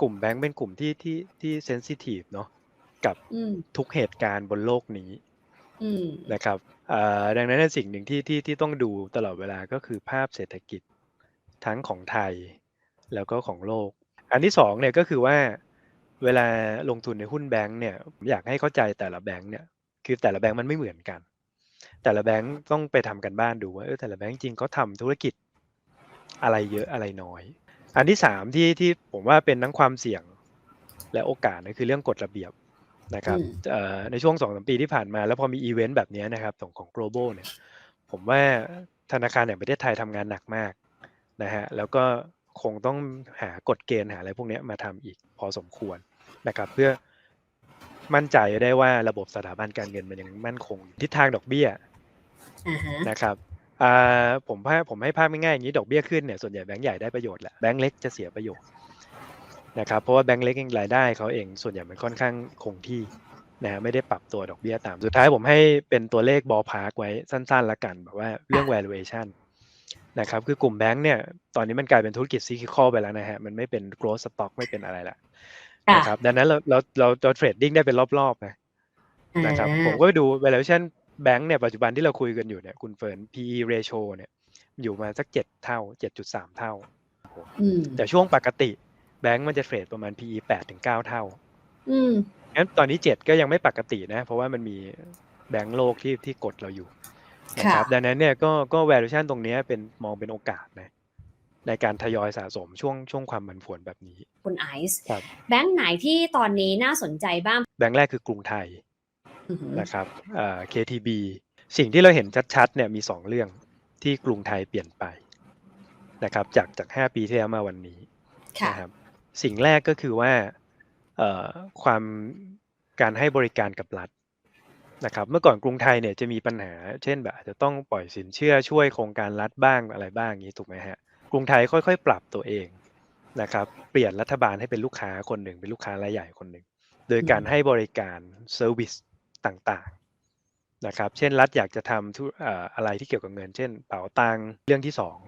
กลุ่มแบงก์เป็นกลุ่มที่ที่ที่เซนซิทีฟเนาะกับอืมทุกเหตุการณ์บนโลกนี้อืมนะครับเอ่อดังนั้นเนยสิ่งหนึ่งที่ที่ที่ต้องดูตลอดเวลาก็คือภาพเศรษฐกิจทั้งของไทยแล้วก็ของโลก อันที่สองเนี่ยก็คือว่าเวลาลงทุนในหุ้นแบงก์เนี่ยผมอยากให้เข้าใจแต่ละแบงก์เนี่ยคือแต่ละแบงก์มันไม่เหมือนกัน แต่ละแบงก์ต้องไปทำกันบ้านดูว่าเออแต่ละแบงก์จริงเขาทำธุรกิจอะไรเยอะอะไรน้อย อันที่สามที่ที่ผมว่าเป็นทั้งความเสี่ยงและโอกาสนะคือเรื่องกฎระเบียบนะครับอืมเอ่อในช่วงสองสามปีที่ผ่านมา แล้วพอมีอีเวนต์แบบนี้นะครับของของ global เนี่ยผมว่าธนาคารแห่งประเทศไทยทำงานหนักมากนะฮะแล้วก็คงต้องหากฎเกณฑ์หาอะไรพวกเนี้ยมาทำอีกพอสมควรนะครับ เพื่อมั่นใจได้ว่าระบบสถาบันการเงินมันยังมั่นคงอยู่ทิศทางดอกเบี้ยอ่าฮะนะครับ อ่าผมภาพผมให้ภาพง่ายๆอย่างนี้ดอกเบี้ยขึ้นเนี่ยส่วนใหญ่แบงก์ใหญ่ได้ประโยชน์แหละแบงก์เล็กจะเสียประโยชน์นะครับเพราะว่าแบงก์เล็กเองรายได้เขาเองส่วนใหญ่มันค่อนข้างคงที่นะไม่ได้ปรับตัวดอกเบี้ยตามสุดท้ายผมให้เป็นตัวเลขบอลพาร์กไว้สั้นๆละกันแบบว่าเรื่อง valuation นะครับคือกลุ่มแบงก์เนี่ยตอนนี้มันกลายเป็นธุรกิจ cyclical ไปแล้วนะฮะมันไม่เป็น growth stock ไม่เป็นอะไรละค่ะนะครับดังนั้นเราเราเราเราเทรดดิ้งได้เป็นรอบๆนะนะครับอ่าผมก็ไปดู valuation แบงก์เนี่ยปัจจุบันที่เราคุยกันอยู่เนี่ยคุณเฟิร์น PE ratio เนี่ยอยู่มาสักเจ็ดเท่าเจ็ดจุดสามเท่าอืมแต่ช่วงปกติแบงก์มันจะเทรดประมาณ PE แปดถึงเก้าเท่าอืมงั้นตอนนี้เจ็ดก็ยังไม่ปกตินะ เพราะว่ามันมีแบงก์โลกที่ที่กดเราอยู่นะครับค่ะดังนั้นเนี่ยก็ก็ valuation ตรงเนี้ยเป็นมองเป็นโอกาสนะในการทยอยสะสมช่วงช่วงความผันผวนแบบนี้ คุณไอซ์ครับแบงค์ไหนที่ตอนนี้น่าสนใจบ้าง แบงก์แรกคือกรุงไทยอือหือ นะครับเอ่อ KTB สิ่งที่เราเห็นชัดๆเนี่ยมีสองเรื่องที่กรุงไทยเปลี่ยนไปนะครับ จากจาก 5 ปีที่แล้วมาวันนี้ค่ะนะครับสิ่งแรกก็คือว่าเอ่อความการให้บริการกับรัฐนะครับ เมื่อก่อนกรุงไทยเนี่ยจะมีปัญหา เช่นแบบอาจจะต้องปล่อยสินเชื่อช่วยโครงการรัฐบ้างอะไรบ้างอย่างนี้ถูกไหมฮะกรุงไทยค่อยๆ ปรับตัวเองนะครับ เปลี่ยนรัฐบาลให้เป็นลูกค้าคนหนึ่งเป็นลูกค้ารายใหญ่คนหนึ่งโดยการให้บริการเซอร์วิส ต่างๆนะครับ เช่นรัฐอยากจะทำธุเอ่ออะไรที่เกี่ยวกับเงิน เช่นเป๋าตังค์เรื่องที่สอง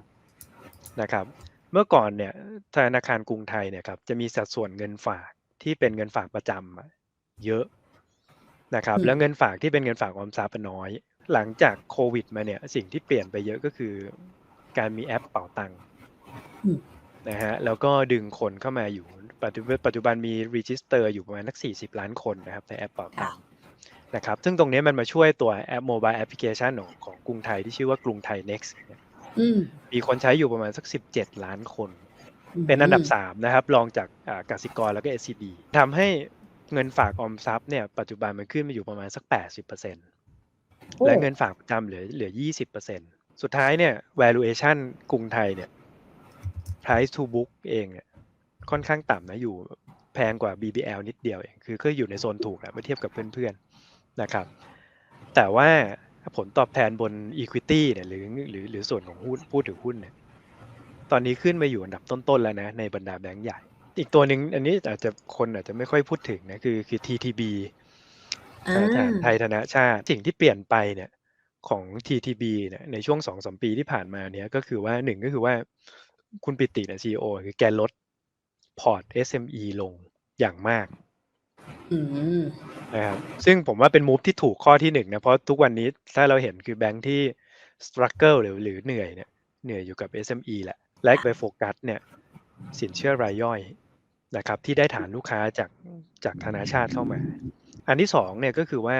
นะครับ เมื่อก่อนเนี่ยธนาคารกรุงไทยเนี่ยครับจะมีสัดส่วนเงินฝากที่เป็นเงินฝากประจำอะเยอะนะครับอืมแล้วเงินฝากที่เป็นเงินฝากออมทรัพย์น้อย หลังจากโควิด มาเนี่ยสิ่งที่เปลี่ยนไปเยอะก็คือ การมีแอปเป๋าตังค์อืมนะฮะแล้วก็ดึงคนเข้ามาอยู่ปัจจุบันปัจจุบันมีรีจิสเตอร์อยู่ประมาณนัก40 ล้านคนนะครับในแอปเป๋าตังค์ นะครับซึ่งตรงนี้มันมาช่วยตัวแอปโมบายแอปพลิเคชันของของกรุงไทยที่ชื่อว่ากรุงไทย next เนี่ยอืมมีคนใช้อยู่ประมาณสัก 17 ล้านคน เป็นอันดับ 3 นะครับ รองจากอ่ากสิกรแล้วก็ SCB ทำให้เงินฝากออมทรัพย์เนี่ยปัจจุบันมันขึ้นมาอยู่ประมาณสัก 80%โอ้และเงินฝากประจำเหลือเหลือ 20%สุดท้ายเนี่ย valuation กรุงไทยเนี่ย price to book เองเนี่ยค่อนข้างต่ำนะอยู่แพงกว่า BBL นิดเดียวเอง คือก็อยู่ในโซนถูกแหละเมื่อเทียบกับเพื่อนๆ นะครับ แต่ว่าผลตอบแทนบน equity เนี่ยหรือหรือหรือส่วนของหุ้นพูดถึงหุ้นเนี่ยตอนนี้ขึ้นมาอยู่อันดับต้นๆแล้วนะในบรรดาแบงก์ใหญ่ อีกตัวหนึ่งอันนี้อาจจะคนอาจจะไม่ค่อยพูดถึงนะคือคือ TTB อ่าธนาคารไทยธนาชาติสิ่งที่เปลี่ยนไปเนี่ยของ TTB เนี่ยในช่วงสองสมปีที่ผ่านมาเนี่ยก็คือว่าหนึ่งก็คือว่าคุณปิติเนี่ย CEO คือแกลดพอร์ต SME ลงอย่างมาก อืมนะครับซึ่งผมว่าเป็นมูฟที่ถูกข้อที่หนึ่งนะ เพราะทุกวันนี้ถ้าเราเห็นคือแบงค์ที่ struggle หรือหรือเหนื่อยเนี่ยเหนื่อยอยู่กับ SME แหละ และไปโฟกัสเนี่ยสินเชื่อรายย่อยนะครับที่ได้ฐานลูกค้าจากจากธนาชาติเข้ามา อันที่สองเนี่ยก็คือว่า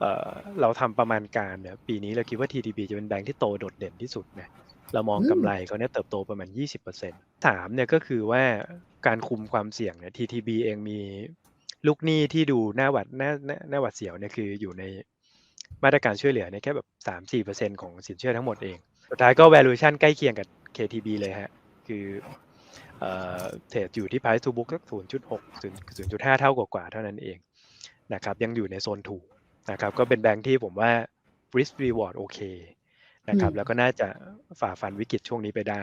เอ่อเราทำประมาณการเนี่ยปีนี้เราคิดว่า TTB จะเป็นแบงค์ที่โตโดดเด่นที่สุดนะเรามองอืมกำไรเขาเนี่ยเติบโตประมาณ 20%สามเนี่ยก็คือว่าการคุมความเสี่ยงเนี่ย TTB เองมี ลูกหนี้ที่ดูหน้าหวัดหน้าหน้าหวัดเสียวเนี่ยคืออยู่ในมาตรการช่วยเหลือเนี่ยแค่แบบสามสี่เปอร์เซ็นของสินเชื่อทั้งหมดเอง สุดท้ายก็ valuation ใกล้เคียงกับ KTB เลยฮะ คือเอ่อเทรดอยู่ที่ price to book สัก0.6 0.5เท่ากว่าๆเท่านั้นเองนะครับ ยังอยู่ในโซนถูกนะครับ ก็เป็นแบงค์ที่ผมว่า risk reward โอเคนะครับ แล้วก็น่าจะฝ่าฟันวิกฤตช่วงนี้ไปได้